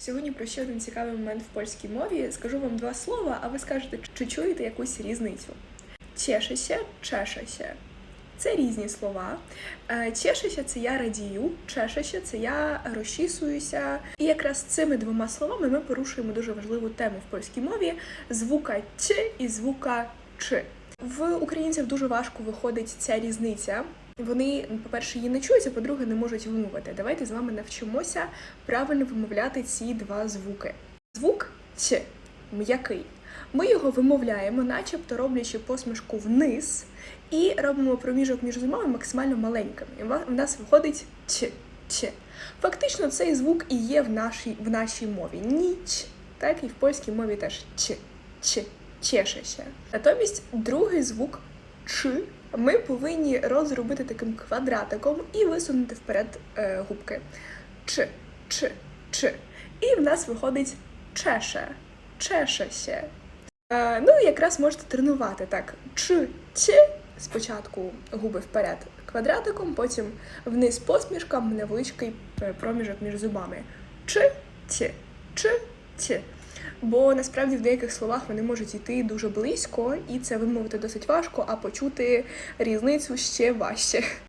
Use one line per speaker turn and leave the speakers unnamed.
Сьогодні про ще один цікавий момент в польській мові. Скажу вам два слова, а ви скажете, чи чуєте якусь різницю. Чешеся, чешеся. Це різні слова. Е, Чешеся це я радію, чешеся це я розчісуюся. І якраз цими двома словами ми порушуємо дуже важливу тему в польській мові звука Ч і звука Ч. В українців дуже важко виходить ця різниця. Вони, по-перше, її не чують, а по-друге, не можуть вимовити. Давайте з вами навчимося правильно вимовляти ці два звуки. Звук Ч м'який. Ми його вимовляємо, начебто роблячи посмішку вниз, і робимо проміжок між зубами максимально маленьким. І в нас виходить Ч. Ч. Фактично, цей звук і є в нашій, в нашій мові. Ніч. Так, і в польській мові теж Ч. Ч. Чешеся. Натомість другий звук Ч ми повинні розробити таким квадратиком і висунути вперед е, губки. Ч, Ч, Ч. І в нас виходить чеше, чешеся. Е, ну, якраз можете тренувати так. Ч, Ч, спочатку губи вперед квадратиком, потім вниз посмішком, невеличкий е, проміжок між зубами. Ч, Т, Ч, Т. Бо насправді в деяких словах вони можуть йти дуже близько, і це вимовити досить важко, а почути різницю ще важче.